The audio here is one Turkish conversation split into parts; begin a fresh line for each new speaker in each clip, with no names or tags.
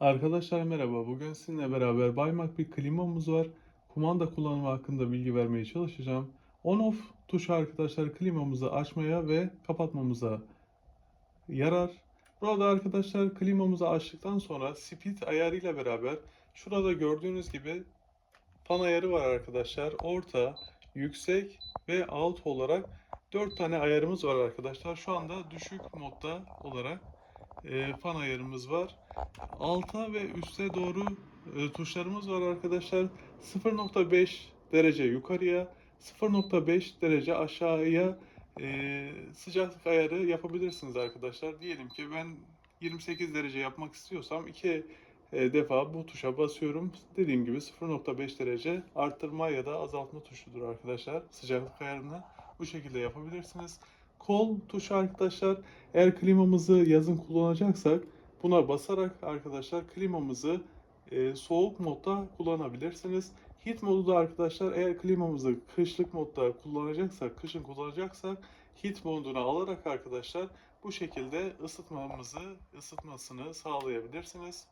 Arkadaşlar merhaba. Bugün sizinle beraber Baymak bir klimamız var. Kumanda kullanımı hakkında bilgi vermeye çalışacağım. On-off tuşu arkadaşlar klimamızı açmaya ve kapatmamıza yarar. Burada arkadaşlar klimamızı açtıktan sonra speed ayarıyla beraber şurada gördüğünüz gibi fan ayarı var arkadaşlar. Orta, yüksek ve alt olarak 4 tane ayarımız var arkadaşlar. Şu anda düşük modda olarak e, fan ayarımız var. Alta ve üste doğru e, tuşlarımız var arkadaşlar. 0.5 derece yukarıya, 0.5 derece aşağıya e, sıcaklık ayarı yapabilirsiniz arkadaşlar. Diyelim ki ben 28 derece yapmak istiyorsam iki e, defa bu tuşa basıyorum. Dediğim gibi 0.5 derece arttırma ya da azaltma tuşudur arkadaşlar. Sıcaklık ayarını bu şekilde yapabilirsiniz. Kol tuşu arkadaşlar eğer klimamızı yazın kullanacaksak buna basarak arkadaşlar klimamızı e, soğuk modda kullanabilirsiniz. Heat modu da arkadaşlar eğer klimamızı kışlık modda kullanacaksak, kışın kullanacaksak heat moduna alarak arkadaşlar bu şekilde ısıtmamızı, ısıtmasını sağlayabilirsiniz.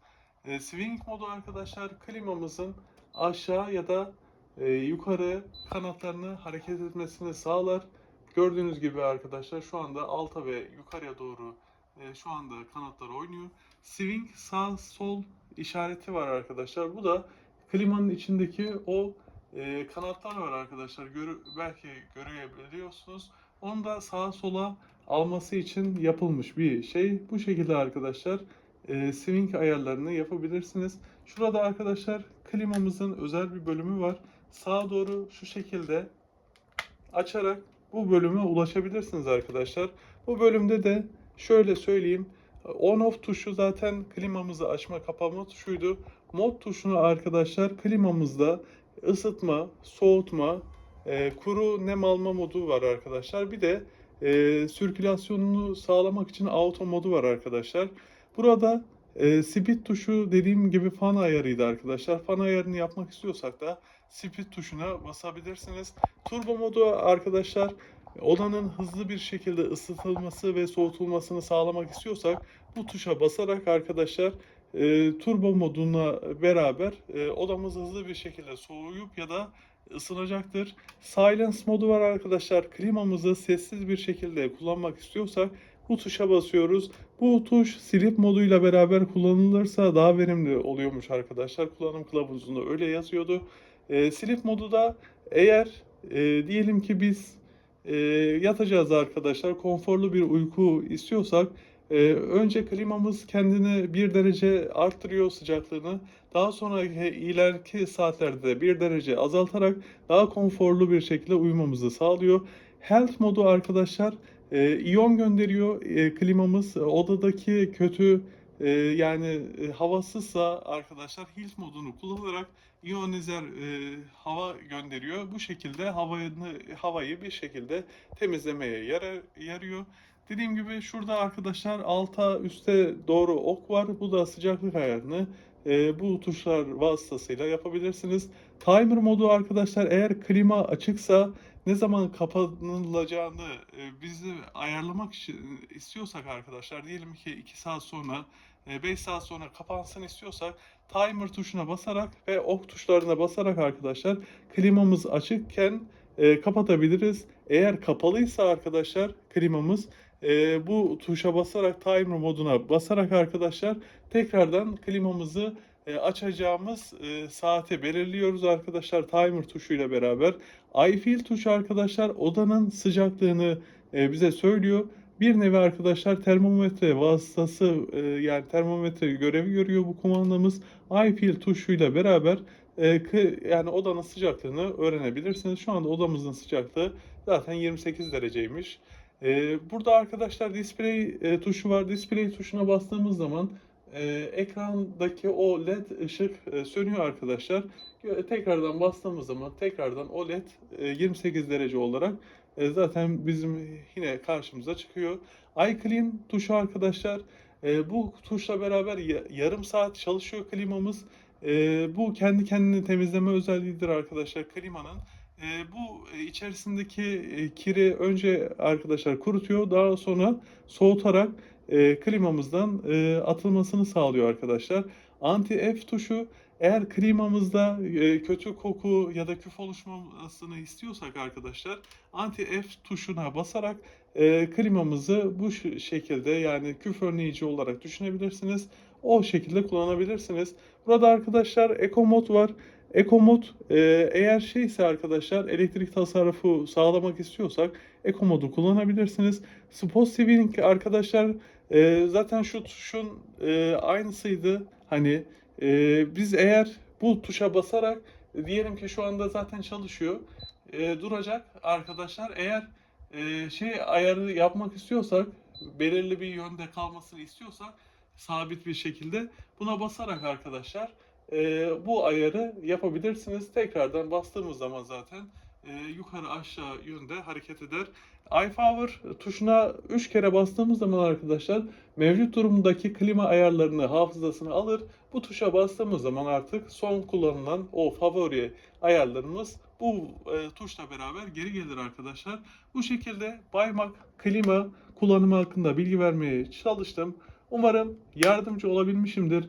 E, swing modu arkadaşlar klimamızın aşağı ya da e, yukarı kanatlarını hareket etmesini sağlar. Gördüğünüz gibi arkadaşlar şu anda alta ve yukarıya doğru e, şu anda kanatlar oynuyor. Swing sağ sol işareti var arkadaşlar. Bu da klimanın içindeki o e, kanatlar var arkadaşlar. Görü, belki görebiliyorsunuz. Onu da sağa sola alması için yapılmış bir şey. Bu şekilde arkadaşlar e, swing ayarlarını yapabilirsiniz. Şurada arkadaşlar klimamızın özel bir bölümü var. Sağa doğru şu şekilde açarak bu bölüme ulaşabilirsiniz arkadaşlar. Bu bölümde de şöyle söyleyeyim. On off tuşu zaten klimamızı açma kapama tuşuydu. Mod tuşunu arkadaşlar klimamızda ısıtma, soğutma, e, kuru nem alma modu var arkadaşlar. Bir de e, sirkülasyonunu sağlamak için auto modu var arkadaşlar. Burada e, speed tuşu dediğim gibi fan ayarıydı arkadaşlar. Fan ayarını yapmak istiyorsak da speed tuşuna basabilirsiniz. Turbo modu arkadaşlar odanın hızlı bir şekilde ısıtılması ve soğutulmasını sağlamak istiyorsak bu tuşa basarak arkadaşlar e, turbo moduna beraber e, odamız hızlı bir şekilde soğuyup ya da ısınacaktır. Silence modu var arkadaşlar. Klimamızı sessiz bir şekilde kullanmak istiyorsak bu tuşa basıyoruz. Bu tuş sleep moduyla beraber kullanılırsa daha verimli oluyormuş arkadaşlar. Kullanım kılavuzunda öyle yazıyordu. E, sleep modu da eğer e, diyelim ki biz e, yatacağız arkadaşlar. Konforlu bir uyku istiyorsak e, önce klimamız kendini bir derece arttırıyor sıcaklığını. Daha sonra ileriki saatlerde de bir derece azaltarak daha konforlu bir şekilde uyumamızı sağlıyor. Health modu arkadaşlar e, iyon gönderiyor e, klimamız. Odadaki kötü e, yani e, havasızsa arkadaşlar health modunu kullanarak iyonizer e, hava gönderiyor. Bu şekilde havayı, havayı bir şekilde temizlemeye yarar, yarıyor. Dediğim gibi şurada arkadaşlar alta üste doğru ok var. Bu da sıcaklık ayarını e, bu tuşlar vasıtasıyla yapabilirsiniz. Timer modu arkadaşlar eğer klima açıksa ne zaman kapanılacağını e, bizi ayarlamak için istiyorsak arkadaşlar diyelim ki 2 saat sonra 5 saat sonra kapansın istiyorsak timer tuşuna basarak ve ok tuşlarına basarak arkadaşlar klimamız açıkken e, kapatabiliriz. Eğer kapalıysa arkadaşlar klimamız e, bu tuşa basarak timer moduna basarak arkadaşlar tekrardan klimamızı e, açacağımız e, saati belirliyoruz arkadaşlar timer tuşuyla beraber. iFeel tuşu arkadaşlar odanın sıcaklığını e, bize söylüyor. Bir nevi arkadaşlar termometre vasıtası e, yani termometre görevi görüyor bu kumandamız. iFeel tuşuyla beraber e, yani odanın sıcaklığını öğrenebilirsiniz. Şu anda odamızın sıcaklığı zaten 28 dereceymiş. E, burada arkadaşlar display e, tuşu var. Display tuşuna bastığımız zaman e, ekrandaki o led ışık e, sönüyor arkadaşlar. Tekrardan bastığımız zaman tekrardan o led e, 28 derece olarak e, zaten bizim yine karşımıza çıkıyor. iClean tuşu arkadaşlar e, bu tuşla beraber ya- yarım saat çalışıyor klimamız. E, bu kendi kendini temizleme özelliğidir arkadaşlar klimanın. E, bu e, içerisindeki e, kiri önce arkadaşlar kurutuyor daha sonra soğutarak e, klimamızdan e, atılmasını sağlıyor arkadaşlar. Anti F tuşu eğer klimamızda e, kötü koku ya da küf oluşmasını istiyorsak arkadaşlar Anti F tuşuna basarak e, klimamızı bu şekilde yani küf önleyici olarak düşünebilirsiniz. O şekilde kullanabilirsiniz. Burada arkadaşlar Eco Mod var. Eco Mod e, eğer şeyse arkadaşlar elektrik tasarrufu sağlamak istiyorsak Eco Mod'u kullanabilirsiniz. Spot Steering arkadaşlar e, zaten şu tuşun e, aynısıydı. Hani e, biz eğer bu tuşa basarak diyelim ki şu anda zaten çalışıyor. E, duracak arkadaşlar. Eğer e, şey ayarı yapmak istiyorsak belirli bir yönde kalmasını istiyorsak sabit bir şekilde buna basarak arkadaşlar e, bu ayarı yapabilirsiniz. Tekrardan bastığımız zaman zaten e, yukarı aşağı yönde hareket eder. iPower tuşuna 3 kere bastığımız zaman arkadaşlar mevcut durumdaki klima ayarlarını hafızasına alır. Bu tuşa bastığımız zaman artık son kullanılan o favori ayarlarımız bu e, tuşla beraber geri gelir arkadaşlar. Bu şekilde Baymak klima kullanımı hakkında bilgi vermeye çalıştım. Umarım yardımcı olabilmişimdir.